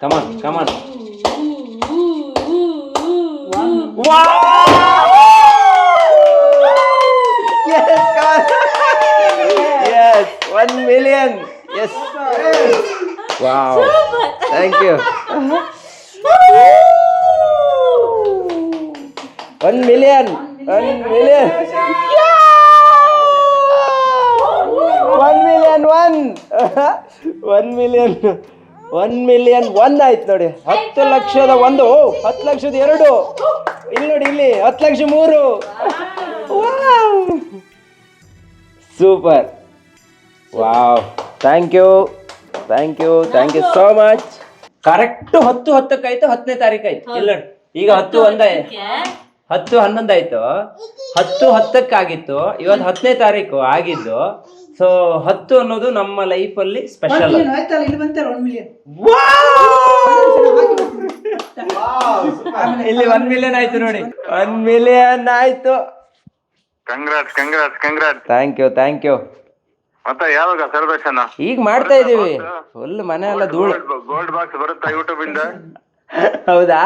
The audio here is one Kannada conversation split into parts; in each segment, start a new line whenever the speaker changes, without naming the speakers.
Come on come on yes one million yes wow thank you one million one million one million one one million one million ಒಂದ್ ಆಯ್ತು ನೋಡಿ. ಹತ್ತು ಲಕ್ಷದ ಒಂದು ಓ, ಹತ್ತು ಲಕ್ಷದ ಎರಡು. ಇಲ್ಲಿ ನೋಡಿ ಇಲ್ಲಿ ಹತ್ತು ಲಕ್ಷ ಮೂರು. Super wow thank you thank you thank you so much correct ಹತ್ತು ಹತ್ತಕ್ಕಾಯ್ತು ಹತ್ತನೇ ತಾರೀಕು ಆಯ್ತು. ಇಲ್ಲ ನೋಡಿ. ಈಗ ಹತ್ತು ಒಂದೇ. ಹತ್ತು ಹನ್ನೊಂದಾಯ್ತು ಹತ್ತು ಹತ್ತಕ್ಕಾಗಿತ್ತು. ಇವತ್ತು ಹತ್ತನೇ ತಾರೀಕು ಆಗಿದ್ದು. ಸೊ ಹತ್ತು ಅನ್ನೋದು ನಮ್ಮ ಲೈಫ್ ಅಲ್ಲಿ ಸ್ಪೆಷಲ್
ಆಯ್ತಲ್ಲ ಇಲ್ಲಿ ಬಂತಾರೆ ಒನ್ ಮಿಲಿಯನ್
ಇಲ್ಲಿ ಒನ್ ಮಿಲಿಯನ್ ಆಯ್ತು ನೋಡಿ. ಒನ್ ಮಿಲಿಯನ್ ಆಯ್ತು.
Congrat congrat congrat
thank you thank you
ಮತ್ತೆ ಯಾವಾಗ ಸೆಲೆಬ್ರೇಷನ್
ಈಗ ಮಾಡ್ತಾ ಇದೀವಿ ಫುಲ್ ಮನೆ ಎಲ್ಲ ಧೂಳು.
ಗೋಲ್ಡ್ ಬಾಕ್ಸ್ ಬರುತ್ತಾ ಯೂಟ್ಯೂಬ್ ಇಂದ?
ಹೌದಾ?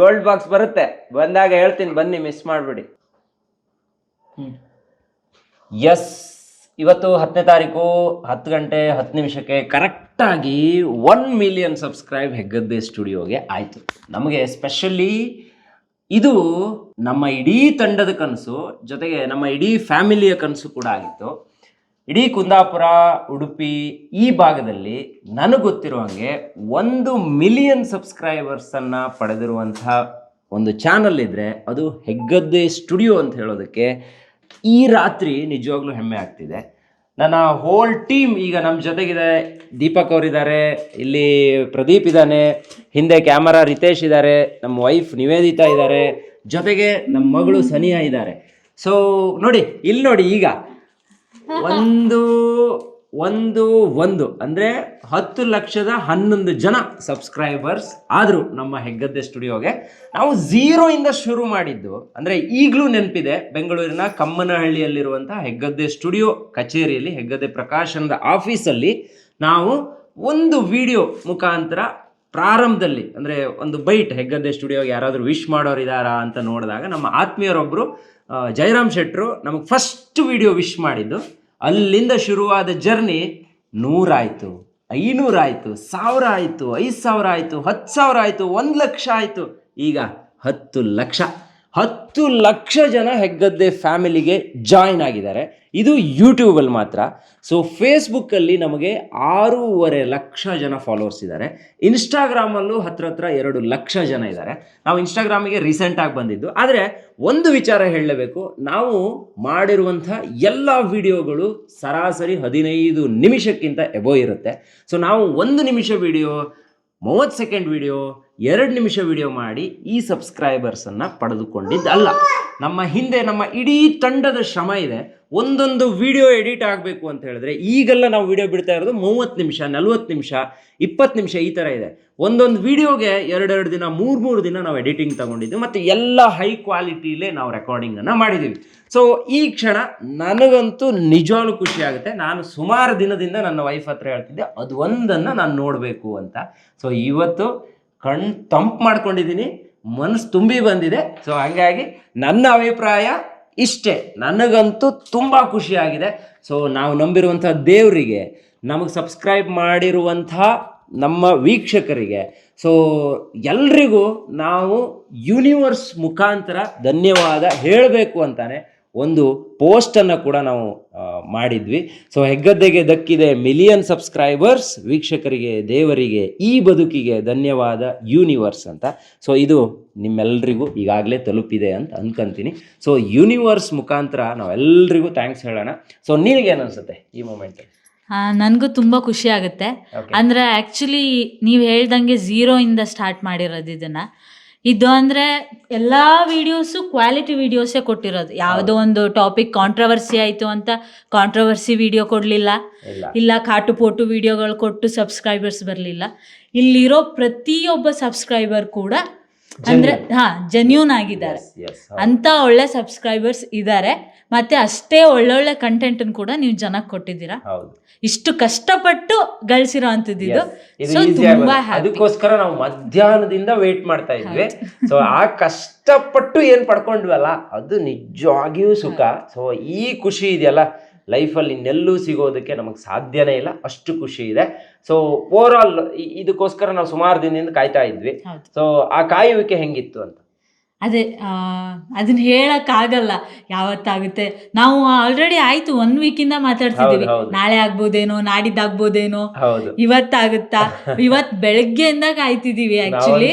ಗೋಲ್ಡ್ ಬಾಕ್ಸ್ ಬರುತ್ತೆ. ಬಂದಾಗ ಹೇಳ್ತೀನಿ ಬನ್ನಿ ಮಿಸ್ ಮಾಡ್ಬಿಡಿ. ಎಸ್ ಇವತ್ತು ಹತ್ತನೇ ತಾರೀಕು ಹತ್ತು ಗಂಟೆ ಹತ್ತು ನಿಮಿಷಕ್ಕೆ ಕರೆಕ್ಟಾಗಿ ಒನ್ ಮಿಲಿಯನ್ ಸಬ್ಸ್ಕ್ರೈಬ್ ಹೆಗ್ಗದ್ದೆ ಸ್ಟುಡಿಯೋಗೆ ಆಯಿತು. ನಮಗೆ ಸ್ಪೆಷಲಿ ಇದು ನಮ್ಮ ಇಡೀ ತಂಡದ ಕನಸು, ಜೊತೆಗೆ ನಮ್ಮ ಇಡೀ ಫ್ಯಾಮಿಲಿಯ ಕನಸು ಕೂಡ ಆಗಿತ್ತು. ಇಡೀ ಕುಂದಾಪುರ, ಉಡುಪಿ ಈ ಭಾಗದಲ್ಲಿ ನನಗೆ ಗೊತ್ತಿರೋ ಹಾಗೆ ಒಂದು ಮಿಲಿಯನ್ ಸಬ್ಸ್ಕ್ರೈಬರ್ಸನ್ನು ಪಡೆದಿರುವಂಥ ಒಂದು ಚಾನಲ್ ಇದ್ದರೆ ಅದು ಹೆಗ್ಗದ್ದೆ ಸ್ಟುಡಿಯೋ ಅಂತ ಹೇಳೋದಕ್ಕೆ ಈ ರಾತ್ರಿ ನಿಜವಾಗ್ಲೂ ಹೆಮ್ಮೆ ಆಗ್ತಿದೆ. ನನ್ನ ಹೋಲ್ ಟೀಮ್ ಈಗ ನಮ್ಮ ಜೊತೆಗಿದೆ. ದೀಪಕ್ ಅವರಿದ್ದಾರೆ, ಇಲ್ಲಿ ಪ್ರದೀಪ್ ಇದ್ದಾನೆ, ಹಿಂದೆ ಕ್ಯಾಮರಾ ರಿತೇಶ್ ಇದ್ದಾರೆ, ನಮ್ಮ ವೈಫ್ ನಿವೇದಿತಾ ಇದ್ದಾರೆ, ಜೊತೆಗೆ ನಮ್ಮ ಮಗಳು ಸನಿಯಾ ಇದ್ದಾರೆ. ಸೊ ನೋಡಿ, ಇಲ್ಲಿ ನೋಡಿ ಈಗ. ಒಂದು ಒಂದು ಒಂದು. ಅಂದರೆ ಹತ್ತು ಲಕ್ಷದ ಹನ್ನೊಂದು ಜನ ಸಬ್ಸ್ಕ್ರೈಬರ್ಸ್ ಆದರೂ ನಮ್ಮ ಹೆಗ್ಗದ್ದೆ ಸ್ಟುಡಿಯೋಗೆ. ನಾವು ಝೀರೋಯಿಂದ ಶುರು ಮಾಡಿದ್ದು, ಅಂದರೆ ಈಗಲೂ ನೆನಪಿದೆ, ಬೆಂಗಳೂರಿನ ಕಮ್ಮನಹಳ್ಳಿಯಲ್ಲಿರುವಂಥ ಹೆಗ್ಗದ್ದೆ ಸ್ಟುಡಿಯೋ ಕಚೇರಿಯಲ್ಲಿ, ಹೆಗ್ಗದ್ದೆ ಪ್ರಕಾಶನದ ಆಫೀಸಲ್ಲಿ ನಾವು ಒಂದು ವಿಡಿಯೋ ಮುಖಾಂತರ ಪ್ರಾರಂಭದಲ್ಲಿ, ಅಂದರೆ ಒಂದು ಬೈಟ್ ಹೆಗ್ಗದ್ದೆ ಸ್ಟುಡಿಯೋಗೆ ಯಾರಾದರೂ ವಿಶ್ ಮಾಡೋರು ಇದ್ದಾರಾ ಅಂತ ನೋಡಿದಾಗ ನಮ್ಮ ಆತ್ಮೀಯರೊಬ್ಬರು ಜಯರಾಮ್ ಶೆಟ್ಟರು ನಮಗೆ ಫಸ್ಟ್ ವಿಡಿಯೋ ವಿಶ್ ಮಾಡಿದ್ದು. ಅಲ್ಲಿಂದ ಶುರುವಾದ ಜರ್ನಿ ನೂರಾಯಿತು, ಐನೂರಾಯಿತು ಸಾವಿರ ಆಯಿತು ಐದು ಸಾವಿರ ಆಯಿತು, ಹತ್ತು ಸಾವಿರ ಆಯಿತು, ಒಂದು ಲಕ್ಷ ಆಯಿತು. ಈಗ ಹತ್ತು ಲಕ್ಷ. ಹತ್ತು ಲಕ್ಷ ಜನ ಹೆಗ್ಗದ್ದೆ ಫ್ಯಾಮಿಲಿಗೆ ಜಾಯಿನ್ ಆಗಿದ್ದಾರೆ. ಇದು ಯೂಟ್ಯೂಬಲ್ಲಿ ಮಾತ್ರ. ಸೊ ಫೇಸ್ಬುಕ್ಕಲ್ಲಿ ನಮಗೆ ಆರೂವರೆ ಲಕ್ಷ ಜನ ಫಾಲೋವರ್ಸ್ ಇದ್ದಾರೆ. ಇನ್ಸ್ಟಾಗ್ರಾಮಲ್ಲೂ ಹತ್ರ ಹತ್ರ ಎರಡು ಲಕ್ಷ ಜನ ಇದ್ದಾರೆ. ನಾವು ಇನ್ಸ್ಟಾಗ್ರಾಮಿಗೆ ರೀಸೆಂಟಾಗಿ ಬಂದಿದ್ದು. ಆದರೆ, ಒಂದು ವಿಚಾರ ಹೇಳಲೇಬೇಕು. ನಾವು ಮಾಡಿರುವಂಥ ಎಲ್ಲ ವಿಡಿಯೋಗಳು ಸರಾಸರಿ ಹದಿನೈದು ನಿಮಿಷಕ್ಕಿಂತ ಎಬೋ ಇರುತ್ತೆ. ಸೊ ನಾವು ಒಂದು ನಿಮಿಷ ವಿಡಿಯೋ ಮೂವತ್ತು ಸೆಕೆಂಡ್ ವಿಡಿಯೋ ಎರಡು ನಿಮಿಷ ವಿಡಿಯೋ ಮಾಡಿ ಈ ಸಬ್ಸ್ಕ್ರೈಬರ್ಸನ್ನು ಪಡೆದುಕೊಂಡಿದ್ದಲ್ಲ. ನಮ್ಮ ಹಿಂದೆ ನಮ್ಮ ಇಡೀ ತಂಡದ ಶ್ರಮ ಇದೆ. ಒಂದೊಂದು ವಿಡಿಯೋ ಎಡಿಟ್ ಆಗಬೇಕು ಅಂತ ಹೇಳಿದ್ರೆ, ಈಗೆಲ್ಲ ನಾವು ವಿಡಿಯೋ ಬಿಡ್ತಾ ಇರೋದು ಮೂವತ್ತು ನಿಮಿಷ, ನಲ್ವತ್ತು ನಿಮಿಷ, ಇಪ್ಪತ್ತು ನಿಮಿಷ ಈ ಥರ ಇದೆ. ಒಂದೊಂದು ವಿಡಿಯೋಗೆ ಎರಡೆರಡು ದಿನ, ಮೂರು ಮೂರು ದಿನ ನಾವು ಎಡಿಟಿಂಗ್ ತಗೊಂಡಿದ್ದು ಮತ್ತು ಎಲ್ಲ ಹೈ ಕ್ವಾಲಿಟಿಲೇ ನಾವು ರೆಕಾರ್ಡಿಂಗನ್ನು ಮಾಡಿದ್ದೀವಿ ಸೊ ಈ ಕ್ಷಣ ನನಗಂತೂ ನಿಜವಾಗ್ಲೂ ಖುಷಿ ಆಗುತ್ತೆ. ನಾನು ಸುಮಾರು ದಿನದಿಂದ ನನ್ನ ವೈಫ್ ಹತ್ರ ಹೇಳ್ತಿದ್ದೆ, ಅದು ಒಂದನ್ನು ನಾನು ನೋಡಬೇಕು ಅಂತ. ಸೊ ಇವತ್ತು ಕಣ್ ತಂಪು ಮಾಡ್ಕೊಂಡಿದ್ದೀನಿ, ಮನಸ್ಸು ತುಂಬಿ ಬಂದಿದೆ. ಸೊ ಹಾಗಾಗಿ ನನ್ನ ಅಭಿಪ್ರಾಯ ಇಷ್ಟೇ. ನನಗಂತೂ ತುಂಬ ಖುಷಿಯಾಗಿದೆ. ಸೊ ನಾವು ನಂಬಿರುವಂಥ ದೇವರಿಗೆ, ನಮಗೆ ಸಬ್ಸ್ಕ್ರೈಬ್ ಮಾಡಿರುವಂಥ ನಮ್ಮ ವೀಕ್ಷಕರಿಗೆ ಸೊ ಎಲ್ರಿಗೂ ನಾವು ಯೂನಿವರ್ಸ್ ಮುಖಾಂತರ ಧನ್ಯವಾದ ಹೇಳಬೇಕು ಅಂತಾನೆ ಒಂದು ಪೋಸ್ಟನ್ನು ಕೂಡ ನಾವು ಮಾಡಿದ್ವಿ. ಸೊ ಹೆಗ್ಗದ್ದೆಗೆ ದಕ್ಕಿದೆ ಮಿಲಿಯನ್ ಸಬ್ಸ್ಕ್ರೈಬರ್ಸ್ ವೀಕ್ಷಕರಿಗೆ ದೇವರಿಗೆ ಈ ಬದುಕಿಗೆ ಧನ್ಯವಾದ ಯೂನಿವರ್ಸ್ ಅಂತ. ಸೊ ಇದು ನಿಮ್ಮೆಲ್ರಿಗೂ ಈಗಾಗಲೇ ತಲುಪಿದೆ ಅಂತ ಅನ್ಕಂತೀನಿ. ಸೊ ಯೂನಿವರ್ಸ್ ಮುಖಾಂತರ ನಾವೆಲ್ಲರಿಗೂ ಥ್ಯಾಂಕ್ಸ್ ಹೇಳೋಣ. ಸೊ ನಿನಗೇನು ಏನನ್ಸುತ್ತೆ ಈ ಮೂಮೆಂಟ್
ನನಗೂ ತುಂಬ ಖುಷಿ ಆಗುತ್ತೆ. ಅಂದರೆ ಆ್ಯಕ್ಚುಲಿ ನೀವು ಹೇಳ್ದಂಗೆ ಝೀರೋಯಿಂದ ಸ್ಟಾರ್ಟ್ ಮಾಡಿರೋದು ಇದನ್ನು. ಇದು ಅಂದರೆ ಎಲ್ಲ ವೀಡಿಯೋಸು ಕ್ವಾಲಿಟಿ ವೀಡಿಯೋಸೇ ಕೊಟ್ಟಿರೋದು. ಯಾವುದೋ ಒಂದು ಟಾಪಿಕ್ ಕಾಂಟ್ರವರ್ಸಿ ಆಯಿತು ಅಂತ ಕಾಂಟ್ರವರ್ಸಿ ವಿಡಿಯೋ ಕೊಡಲಿಲ್ಲ.
ಇಲ್ಲ.
ಕಾಟು ಪೋಟು ವಿಡಿಯೋಗಳು ಕೊಟ್ಟು ಸಬ್ಸ್ಕ್ರೈಬರ್ಸ್ ಬರಲಿಲ್ಲ. ಇಲ್ಲಿರೋ ಪ್ರತಿಯೊಬ್ಬ ಸಬ್ಸ್ಕ್ರೈಬರ್ ಕೂಡ ಅಂದ್ರೆ ಹಾ ಜೆನ್ಯೂನ್ ಆಗಿದ್ದಾರೆ. ಅಂತ ಒಳ್ಳೆ ಸಬ್ಸ್ಕ್ರೈಬರ್ಸ್ ಇದ್ದಾರೆ ಮತ್ತೆ ಅಷ್ಟೇ ಒಳ್ಳೊಳ್ಳೆ ಕಂಟೆಂಟ್ ಕೂಡ ನೀವು ಜನಕ್ಕೆ ಕೊಟ್ಟಿದ್ದೀರಾ. ಇಷ್ಟು ಕಷ್ಟಪಟ್ಟು ಗಳಿಸಿರೋ ಅಂಥದ್ದು ತುಂಬಾ
ಅದಕ್ಕೋಸ್ಕರ ನಾವು ಮಧ್ಯಾಹ್ನದಿಂದ ವೇಟ್ ಮಾಡ್ತಾ ಇದ್ವಿ. ಸೊ ಆ ಕಷ್ಟಪಟ್ಟು ಏನ್ ಪಡ್ಕೊಂಡ್ವಲ್ಲ ಅದು ನಿಜವಾಗಿಯೂ ಸುಖ. ಸೊ ಈ ಖುಷಿ ಇದೆಯಲ್ಲ. ಲೈಫಲ್ಲಿ ಇನ್ನೆಲ್ಲೂ ಸಿಗೋದಕ್ಕೆ ನಮಗೆ ಸಾಧ್ಯನೇ ಇಲ್ಲ ಅಷ್ಟು ಖುಷಿ ಇದೆ. ಸೊ ಓವರ್ ಆಲ್ ಇದಕ್ಕೋಸ್ಕರ ನಾವು ಸುಮಾರು ದಿನದಿಂದ ಕಾಯ್ತಾ ಇದ್ವಿ. ಸೊ ಆ ಕಾಯುವಿಕೆ ಹೆಂಗಿತ್ತು ಅಂತ?
ಅದೇ ಅದನ್ನ ಹೇಳಕ್ ಆಗಲ್ಲ ಯಾವತ್ತಾಗುತ್ತೆ. ನಾವು ಆಲ್ರೆಡಿ ಆಯ್ತು ಒನ್ ವೀಕಿಂದ
ಹೌದು, ಹೌದು.
ನಾಳೆ ಆಗ್ಬೋದೇನೋ ನಾಡಿದ್ದಾಗ್ಬೋದೇನೋ ಇವತ್ತಾಗುತ್ತಾ? ಇವತ್ ಬೆಳಗ್ಗೆಯಿಂದ ಕಾಯ್ತಿದೀವಿ ಆಕ್ಚುಲಿ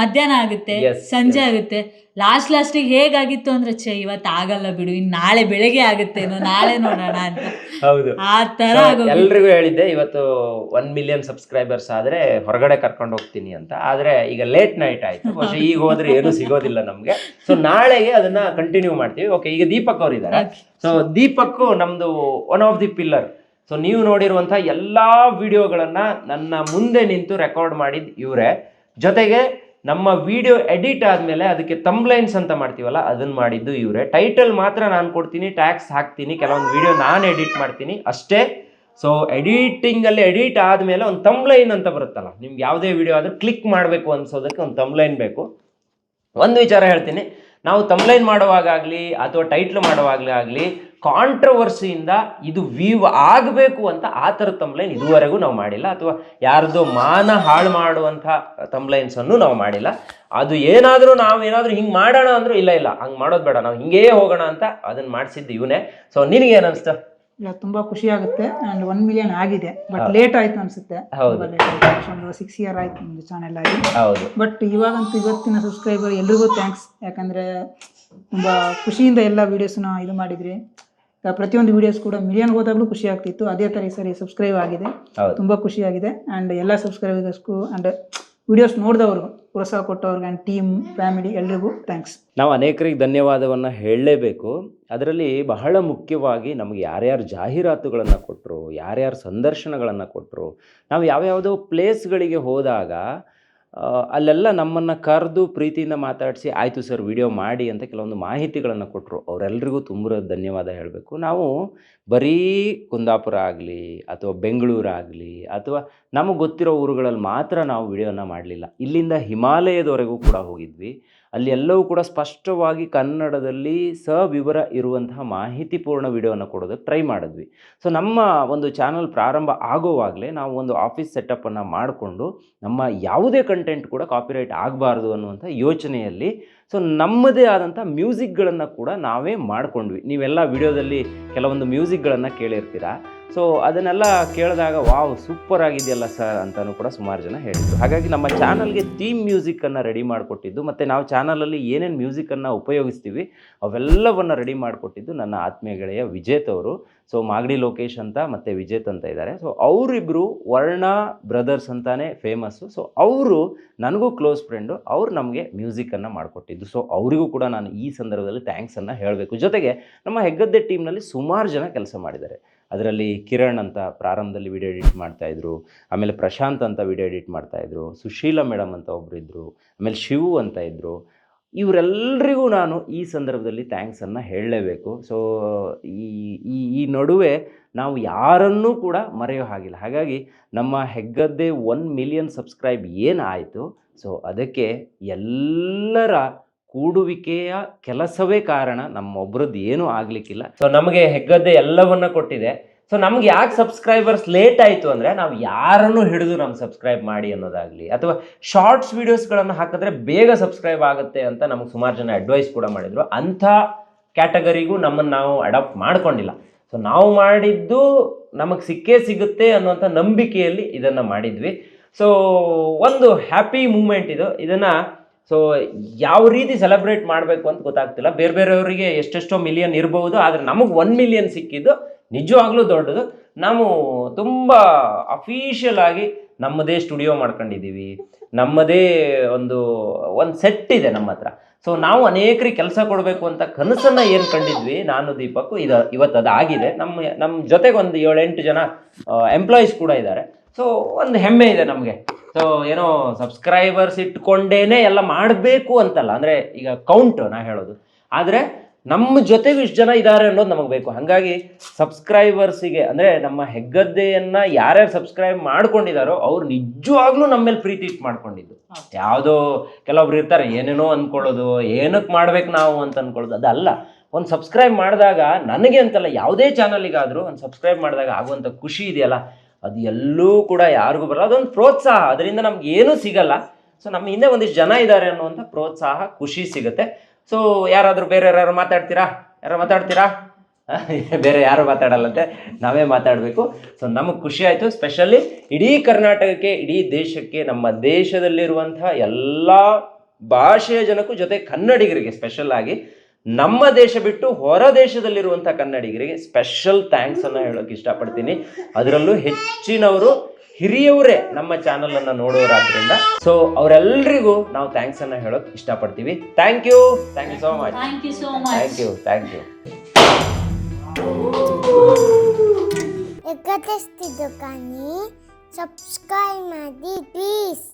ಮಧ್ಯಾಹ್ನ ಆಗುತ್ತೆ ಸಂಜೆ ಆಗುತ್ತೆ. ಲಾಸ್ಟ್ ಲಾಸ್ಟಿಗೆ ಹೇಗಾಗಿತ್ತು ಅಂದ್ರೆ ಛೇ ಇವತ್ತು ಆಗಲ್ಲ ಬಿಡು ಇನ್ನು ನಾಳೆ ಬೆಳಗ್ಗೆ ಆಗುತ್ತೇನೋ ನಾಳೆ ನೋಡೋಣ ಅಂತ.
ಹೌದು.
ಆ ತರ.
ಎಲ್ರಿಗೂ ಹೇಳಿದ್ದೆ ಇವತ್ತು ಒನ್ ಮಿಲಿಯನ್ ಸಬ್ಸ್ಕ್ರೈಬರ್ಸ್ ಆದ್ರೆ ಹೊರಗಡೆ ಕರ್ಕೊಂಡು ಹೋಗ್ತೀನಿ ಅಂತ. ಆದ್ರೆ ಈಗ ಲೇಟ್ ನೈಟ್ ಆಯ್ತು. ಬಹುಶಃ ಈಗ ಹೋದ್ರೆ ಏನು ಸಿಗೋದಿಲ್ಲ ನಮ್ಗೆ. ಸೊ ನಾಳೆಗೆ ಅದನ್ನ ಕಂಟಿನ್ಯೂ ಮಾಡ್ತೀವಿ. ಓಕೆ ಈಗ ದೀಪಕ್ ಅವರಿದ್ದಾರೆ ಸೊ ದೀಪಕ್ ನಮ್ದು one of the pillar so ನೀವು ನೋಡಿರುವಂತಹ ಎಲ್ಲಾ ವಿಡಿಯೋಗಳನ್ನ ನನ್ನ ಮುಂದೆ ನಿಂತು ರೆಕಾರ್ಡ್ ಮಾಡಿದ್ ಇವರೇ. ಜೊತೆಗೆ ನಮ್ಮ ವಿಡಿಯೋ ಎಡಿಟ್ ಆದಮೇಲೆ ಅದಕ್ಕೆ ತಂಬ್ಲೈನ್ಸ್ ಅಂತ ಮಾಡ್ತೀವಲ್ಲ ಅದನ್ನ ಮಾಡಿದ್ದು ಇವರೇ. ಟೈಟಲ್ ಮಾತ್ರ ನಾನು ಕೊಡ್ತೀನಿ ಟ್ಯಾಕ್ಸ್ ಹಾಕ್ತೀನಿ, ಕೆಲವೊಂದು ವಿಡಿಯೋ ನಾನು ಎಡಿಟ್ ಮಾಡ್ತೀನಿ ಅಷ್ಟೇ. ಸೊ ಎಡಿಟಿಂಗ್ ಅಲ್ಲಿ ಎಡಿಟ್ ಆದಮೇಲೆ ಒಂದು ತಂಬ್ಲೈನ್ ಅಂತ ಬರುತ್ತಲ್ಲ, ನಿಮ್ಗೆ ಯಾವುದೇ ವಿಡಿಯೋ ಆದರೂ ಕ್ಲಿಕ್ ಮಾಡಬೇಕು ಅನ್ಸೋದಕ್ಕೆ ಒಂದು ತಂಬ್ಲೈನ್ ಬೇಕು. ಒಂದು ವಿಚಾರ ಹೇಳ್ತೀನಿ, ನಾವು ತಂಬ್ಲೈನ್ ಮಾಡುವಾಗಲಿ ಅಥವಾ ಟೈಟ್ಲ್ ಮಾಡುವಾಗಲೇ ಆಗಲಿ ಕಾಂಟ್ರವರ್ಸಿಯಿಂದ ಇದು ವೀವ್ ಆಗಬೇಕು ಅಂತ ಆ ಥರ ತಂಬ್ಲೈನ್ ಇದುವರೆಗೂ ನಾವು ಮಾಡಿಲ್ಲ. ಅಥವಾ ಯಾರ್ದೋ ಮಾನ ಹಾಳು ಮಾಡುವಂಥ ತಂಬ್ಲೈನ್ಸ್ ಅನ್ನು ನಾವು ಮಾಡಿಲ್ಲ. ಅದು ಏನಾದರೂ ನಾವು ಏನಾದರೂ ಹಿಂಗೆ ಮಾಡೋಣ ಅಂದರೂ ಇಲ್ಲ ಇಲ್ಲ. ಹಂಗೆ ಮಾಡೋದು ಬೇಡ. ನಾವು ಹಿಂಗೇ ಹೋಗೋಣ ಅಂತ ಅದನ್ನು ಮಾಡಿಸಿದ್ದು ಇವನೇ. ಸೊ ನಿನಗೇನು ಅನಿಸ್ತಾ
ಇಲ್ಲ ತುಂಬಾ ಖುಷಿ ಆಗುತ್ತೆ. ಅಂಡ್ ಒನ್ ಮಿಲಿಯನ್ ಆಗಿದೆ. ಬಟ್ ಲೇಟ್ ಆಯ್ತು ಅನ್ಸುತ್ತೆ. ಸಿಕ್ಸ್ ಇಯರ್ ಆಯ್ತು. ನಿಮ್ದು ಚಾನೆಲ್ ಆಗಿ
ಹೌದು.
ಬಟ್ ಇವಾಗಂತೂ ಇವತ್ತಿನ ಸಬ್ಸ್ಕ್ರೈಬರ್ ಎಲ್ರಿಗೂ ಥ್ಯಾಂಕ್ಸ್ ಯಾಕಂದ್ರೆ ತುಂಬಾ ಖುಷಿಯಿಂದ ಎಲ್ಲ ವಿಡಿಯೋಸ್ನ ಇದು ಮಾಡಿದ್ರಿ. ಪ್ರತಿಯೊಂದು ವಿಡಿಯೋಸ್ ಕೂಡ ಮಿಲಿಯನ್ ಹೋದಾಗಲೂ ಖುಷಿ ಆಗ್ತಿತ್ತು. ಅದೇ ಥರ ಈ ಸರಿ ಸಬ್ಸ್ಕ್ರೈಬ್ ಆಗಿದೆ. ತುಂಬ ಖುಷಿಯಾಗಿದೆ ಆ್ಯಂಡ್ ಎಲ್ಲ ಸಬ್ಸ್ಕ್ರೈಬರ್ಸ್ಗೂ ಆ್ಯಂಡ್ ವಿಡಿಯೋಸ್ ನೋಡಿದವ್ರಿಗೂ ಪ್ರೋತ್ಸಾಹ ಕೊಟ್ಟವ್ರಿಗೆ ಆ್ಯಂಡ್ ಟೀಮ್ ಫ್ಯಾಮಿಲಿ ಎಲ್ರಿಗೂ ಥ್ಯಾಂಕ್ಸ್
ನಾವು ಅನೇಕರಿಗೆ ಧನ್ಯವಾದವನ್ನು ಹೇಳಲೇಬೇಕು. ಅದರಲ್ಲಿ ಬಹಳ ಮುಖ್ಯವಾಗಿ ನಮಗೆ ಯಾರ್ಯಾರು ಜಾಹೀರಾತುಗಳನ್ನು ಕೊಟ್ಟರು ಯಾರ್ಯಾರು ಸಂದರ್ಶನಗಳನ್ನು ಕೊಟ್ಟರು ನಾವು ಯಾವ್ಯಾವುದೋ ಪ್ಲೇಸ್ಗಳಿಗೆ ಹೋದಾಗ ಅಲ್ಲೆಲ್ಲ ನಮ್ಮನ್ನು ಕರೆದು ಪ್ರೀತಿಯಿಂದ ಮಾತಾಡಿಸಿ, ಆಯಿತು ಸರ್, ವಿಡಿಯೋ ಮಾಡಿ ಅಂತ ಕೆಲವೊಂದು ಮಾಹಿತಿಗಳನ್ನು ಕೊಟ್ಟರು ಅವರೆಲ್ಲರಿಗೂ ತುಂಬ ಧನ್ಯವಾದ ಹೇಳಬೇಕು. ನಾವು ಬರೀ ಕುಂದಾಪುರ ಆಗಲಿ, ಅಥವಾ ಬೆಂಗಳೂರಾಗಲಿ ಅಥವಾ ನಮಗೆ ಗೊತ್ತಿರೋ ಊರುಗಳಲ್ಲಿ ಮಾತ್ರ ನಾವು ವಿಡಿಯೋನ ಮಾಡಲಿಲ್ಲ. ಇಲ್ಲಿಂದ ಹಿಮಾಲಯದವರೆಗೂ ಕೂಡ ಹೋಗಿದ್ವಿ. ಅಲ್ಲಿ ಎಲ್ಲವೂ ಕೂಡ ಸ್ಪಷ್ಟವಾಗಿ ಕನ್ನಡದಲ್ಲಿ ಸವಿವರ ಇರುವಂತಹ ಮಾಹಿತಿಪೂರ್ಣ ವಿಡಿಯೋನ ಕೊಡೋದಕ್ಕೆ ಟ್ರೈ ಮಾಡಿದ್ವಿ. ಸೊ ನಮ್ಮ ಒಂದು ಚಾನಲ್ ಪ್ರಾರಂಭ ಆಗೋವಾಗಲೇ ನಾವು ಒಂದು ಆಫೀಸ್ ಸೆಟಪ್ಪನ್ನು ಮಾಡಿಕೊಂಡು ನಮ್ಮ ಯಾವುದೇ ಕಂಟೆಂಟ್ ಕೂಡ ಕಾಪಿರೈಟ್ ಆಗಬಾರ್ದು ಅನ್ನುವಂಥ ಯೋಚನೆಯಲ್ಲಿ ಸೊ ನಮ್ಮದೇ ಆದಂಥ ಮ್ಯೂಸಿಕ್ಗಳನ್ನು ಕೂಡ ನಾವೇ ಮಾಡ್ಕೊಂಡ್ವಿ. ನೀವೆಲ್ಲ ವಿಡಿಯೋದಲ್ಲಿ ಕೆಲವೊಂದು ಮ್ಯೂಸಿಕ್ಗಳನ್ನು ಕೇಳಿರ್ತೀರಾ? ಸೊ ಅದನ್ನೆಲ್ಲ ಕೇಳಿದಾಗ, ವಾವ್ ಸೂಪರ್ ಆಗಿದೆಯಲ್ಲ ಸರ್ ಅಂತಲೂ ಕೂಡ ಸುಮಾರು ಜನ ಹೇಳಿದ್ರು. ಹಾಗಾಗಿ ನಮ್ಮ ಚಾನಲ್ಗೆ ಥೀಮ್ ಮ್ಯೂಸಿಕ್ಕನ್ನು ರೆಡಿ ಮಾಡಿಕೊಟ್ಟಿದ್ದು, ಮತ್ತು ನಾವು ಚಾನಲಲ್ಲಿ ಏನೇನು ಮ್ಯೂಸಿಕ್ಕನ್ನು ಉಪಯೋಗಿಸ್ತೀವಿ, ಅವೆಲ್ಲವನ್ನು ರೆಡಿ ಮಾಡಿಕೊಟ್ಟಿದ್ದು ನನ್ನ ಆತ್ಮೀಯ ಗೆಳೆಯ ವಿಜೇತ್ ಅವರು. ಸೊ ಮಾಗಡಿ ಲೋಕೇಶ್ ಅಂತ ಮತ್ತು ವಿಜೇತ್ ಅಂತ ಇದ್ದಾರೆ. ಸೊ ಅವರಿಬ್ಬರು ವರ್ಣ ಬ್ರದರ್ಸ್ ಅಂತಾನೆ ಫೇಮಸ್ಸು ಸೊ ಅವರು ನನಗೂ ಕ್ಲೋಸ್ ಫ್ರೆಂಡು ಅವರು ನಮಗೆ ಮ್ಯೂಸಿಕನ್ನು ಮಾಡಿಕೊಟ್ಟಿದ್ದು. ಸೊ ಅವರಿಗೂ ಕೂಡ ನಾನು ಈ ಸಂದರ್ಭದಲ್ಲಿ ಥ್ಯಾಂಕ್ಸನ್ನು ಹೇಳಬೇಕು. ಜೊತೆಗೆ ನಮ್ಮ ಹೆಗ್ಗದ್ದೆ ಟೀಮ್ನಲ್ಲಿ ಸುಮಾರು ಜನ ಕೆಲಸ ಮಾಡಿದ್ದಾರೆ. ಅದರಲ್ಲಿ ಕಿರಣ್ ಅಂತ ಪ್ರಾರಂಭದಲ್ಲಿ ವಿಡಿಯೋ ಎಡಿಟ್ ಮಾಡ್ತಾಯಿದ್ರು ಆಮೇಲೆ ಪ್ರಶಾಂತ್ ಅಂತ ವಿಡಿಯೋ ಎಡಿಟ್ ಮಾಡ್ತಾಯಿದ್ರು ಸುಶೀಲಾ ಮೇಡಮ್ ಅಂತ ಒಬ್ಬರು ಇದ್ದರು ಆಮೇಲೆ ಶಿವು ಅಂತ ಇದ್ದರು ಇವರೆಲ್ಲರಿಗೂ ನಾನು ಈ ಸಂದರ್ಭದಲ್ಲಿ ಥ್ಯಾಂಕ್ಸನ್ನು ಹೇಳಲೇಬೇಕು. ಸೊ ಈ ಈ ಈ ನಡುವೆ ನಾವು ಯಾರನ್ನೂ ಕೂಡ ಮರೆಯೋ ಹಾಗಿಲ್ಲ. ಹಾಗಾಗಿ ನಮ್ಮ ಹೆಗ್ಗದ್ದೆ ಒನ್ ಮಿಲಿಯನ್ ಸಬ್ಸ್ಕ್ರೈಬ್ ಏನಾಯಿತು? ಸೊ ಅದಕ್ಕೆ ಎಲ್ಲರ ಕೂಡುವಿಕೆಯ ಕೆಲಸವೇ ಕಾರಣ. ನಮ್ಮೊಬ್ರದ್ದು ಏನೂ ಆಗಲಿಕ್ಕಿಲ್ಲ. ಸೊ ನಮಗೆ ಹೆಗ್ಗದ್ದೆ ಎಲ್ಲವನ್ನ ಕೊಟ್ಟಿದೆ. ಸೊ ನಮ್ಗೆ ಯಾಕೆ ಸಬ್ಸ್ಕ್ರೈಬರ್ಸ್ ಲೇಟ್ ಆಯಿತು ಅಂದರೆ ನಾವು ಯಾರನ್ನು ಹಿಡಿದು ನಮ್ಗೆ ಸಬ್ಸ್ಕ್ರೈಬ್ ಮಾಡಿ ಅನ್ನೋದಾಗಲಿ ಅಥವಾ ಶಾರ್ಟ್ಸ್ ವೀಡಿಯೋಸ್ಗಳನ್ನು ಹಾಕಿದ್ರೆ ಬೇಗ ಸಬ್ಸ್ಕ್ರೈಬ್ ಆಗುತ್ತೆ ಅಂತ ನಮಗೆ ಸುಮಾರು ಜನ ಅಡ್ವೈಸ್ ಕೂಡ ಮಾಡಿದರು. ಅಂಥ ಕ್ಯಾಟಗರಿಗೂ ನಮ್ಮನ್ನು ನಾವು ಅಡಾಪ್ಟ್ ಮಾಡ್ಕೊಂಡಿಲ್ಲ. ಸೊ ನಾವು ಮಾಡಿದ್ದು ನಮಗೆ ಸಿಕ್ಕೇ ಸಿಗುತ್ತೆ ಅನ್ನುವಂಥ ನಂಬಿಕೆಯಲ್ಲಿ ಇದನ್ನು ಮಾಡಿದ್ವಿ. ಸೊ ಒಂದು ಹ್ಯಾಪಿ ಮೂಮೆಂಟ್ ಇದು. ಇದನ್ನು ಸೊ ಯಾವ ರೀತಿ ಸೆಲೆಬ್ರೇಟ್ ಮಾಡಬೇಕು ಅಂತ ಗೊತ್ತಾಗ್ತಿಲ್ಲ. ಬೇರೆ ಬೇರೆಯವರಿಗೆ ಎಷ್ಟೆಷ್ಟೋ ಮಿಲಿಯನ್ ಇರಬಹುದು ಆದರೆ ನಮಗೆ ಒನ್ ಮಿಲಿಯನ್ ಸಿಕ್ಕಿದ್ದು ನಿಜವಾಗ್ಲೂ ದೊಡ್ಡದು. ನಾವು ತುಂಬ ಅಫೀಷಿಯಲ್ ಆಗಿ ನಮ್ಮದೇ ಸ್ಟುಡಿಯೋ ಮಾಡ್ಕೊಂಡಿದ್ದೀವಿ. ನಮ್ಮದೇ ಒಂದು ಒಂದು ಸೆಟ್ ಇದೆ ನಮ್ಮ ಹತ್ರ. ಸೊ ನಾವು ಅನೇಕರಿಗೆ ಕೆಲಸ ಕೊಡಬೇಕು ಅಂತ ಕನಸನ್ನು ಏನು ಕಂಡಿದ್ವಿ, ನಾನು ದೀಪಕ್ ಇದು ಇವತ್ತು ಅದು ಆಗಿದೆ. ನಮ್ಮ ನಮ್ಮ ಜೊತೆಗೆ ಒಂದು ಏಳೆಂಟು ಜನ ಎಂಪ್ಲಾಯೀಸ್ ಕೂಡ ಇದ್ದಾರೆ. ಸೊ ಒಂದು ಹೆಮ್ಮೆ ಇದೆ ನಮಗೆ. ಸೊ ಏನೋ ಸಬ್ಸ್ಕ್ರೈಬರ್ಸ್ ಇಟ್ಕೊಂಡೇನೆ ಎಲ್ಲ ಮಾಡಬೇಕು ಅಂತಲ್ಲ. ಅಂದರೆ ಈಗ ಕೌಂಟ್ ನಾ ಹೇಳೋದು. ಆದರೆ ನಮ್ಮ ಜೊತೆಗೆ ಇಷ್ಟು ಜನ ಇದ್ದಾರೆ ಅನ್ನೋದು ನಮಗೆ ಬೇಕು. ಹಾಗಾಗಿ ಸಬ್ಸ್ಕ್ರೈಬರ್ಸಿಗೆ ಅಂದರೆ ನಮ್ಮ ಹೆಗ್ಗದ್ದೆಯನ್ನು ಯಾರ್ಯಾರು ಸಬ್ಸ್ಕ್ರೈಬ್ ಮಾಡ್ಕೊಂಡಿದ್ದಾರೋ ಅವ್ರು ನಿಜವಾಗ್ಲೂ ನಮ್ಮ ಮೇಲೆ ಪ್ರೀತಿ ಇಟ್ಟು ಮಾಡ್ಕೊಂಡಿದ್ದು. ಯಾವುದೋ ಕೆಲವೊಬ್ರು ಇರ್ತಾರೆ ಏನೇನೋ ಅಂದ್ಕೊಳ್ಳೋದು ಏನಕ್ಕೆ ಮಾಡ್ಬೇಕು ನಾವು ಅಂತ ಅಂದ್ಕೊಳ್ಳೋದು ಅದಲ್ಲ. ಒಂದು ಸಬ್ಸ್ಕ್ರೈಬ್ ಮಾಡಿದಾಗ ನನಗೆ ಅಂತಲ್ಲ ಯಾವುದೇ ಚಾನಲಿಗಾದರೂ ಒಂದು ಸಬ್ಸ್ಕ್ರೈಬ್ ಮಾಡಿದಾಗ ಆಗುವಂಥ ಖುಷಿ ಇದೆಯಲ್ಲ ಅದು ಎಲ್ಲೂ ಕೂಡ ಯಾರಿಗೂ ಬರಲ್ಲ. ಅದೊಂದು ಪ್ರೋತ್ಸಾಹ. ಅದರಿಂದ ನಮ್ಗೆ ಏನೂ ಸಿಗಲ್ಲ. ಸೊ ನಮ್ಮ ಹಿಂದೆ ಒಂದಿಷ್ಟು ಜನ ಇದ್ದಾರೆ ಅನ್ನುವಂಥ ಪ್ರೋತ್ಸಾಹ, ಖುಷಿ ಸಿಗುತ್ತೆ. ಸೊ ಯಾರಾದರೂ ಬೇರೆ ಯಾರು ಮಾತಾಡ್ತೀರಾ? ಯಾರು ಮಾತಾಡ್ತೀರಾ? ಬೇರೆ ಯಾರು ಮಾತಾಡಲ್ಲಂತೆ? ನಾವೇ ಮಾತಾಡಬೇಕು. ಸೊ ನಮಗೆ ಖುಷಿ ಆಯಿತು. ಸ್ಪೆಷಲಿ ಇಡೀ ಕರ್ನಾಟಕಕ್ಕೆ, ಇಡೀ ದೇಶಕ್ಕೆ, ನಮ್ಮ ದೇಶದಲ್ಲಿರುವಂಥ ಎಲ್ಲ ಭಾಷೆಯ ಜನಕ್ಕೂ ಜೊತೆ ಕನ್ನಡಿಗರಿಗೆ ಸ್ಪೆಷಲ್ ಆಗಿ ನಮ್ಮ ದೇಶ ಬಿಟ್ಟು ಹೊರ ದೇಶದಲ್ಲಿರುವಂಥ ಕನ್ನಡಿಗರಿಗೆ ಸ್ಪೆಷಲ್ ಥ್ಯಾಂಕ್ಸ್ ಅನ್ನು ಹೇಳೋಕೆ ಇಷ್ಟಪಡ್ತೀನಿ. ಅದರಲ್ಲೂ ಹೆಚ್ಚಿನವರು ಹಿರಿಯವರೇ ನಮ್ಮ ಚಾನಲ್ ಅನ್ನ ನೋಡೋರಾದ್ರಿಂದ. ಸೊ ಅವರೆಲ್ಲರಿಗೂ ನಾವು ಥ್ಯಾಂಕ್ಸ್ ಅನ್ನ ಹೇಳೋಕೆ ಇಷ್ಟಪಡ್ತೀವಿ. Thank you thank you so much
thank you so much thank
you thank you
ಕಾನಿ subscribe ಮಾಡಿ ಪ್ಲೀಸ್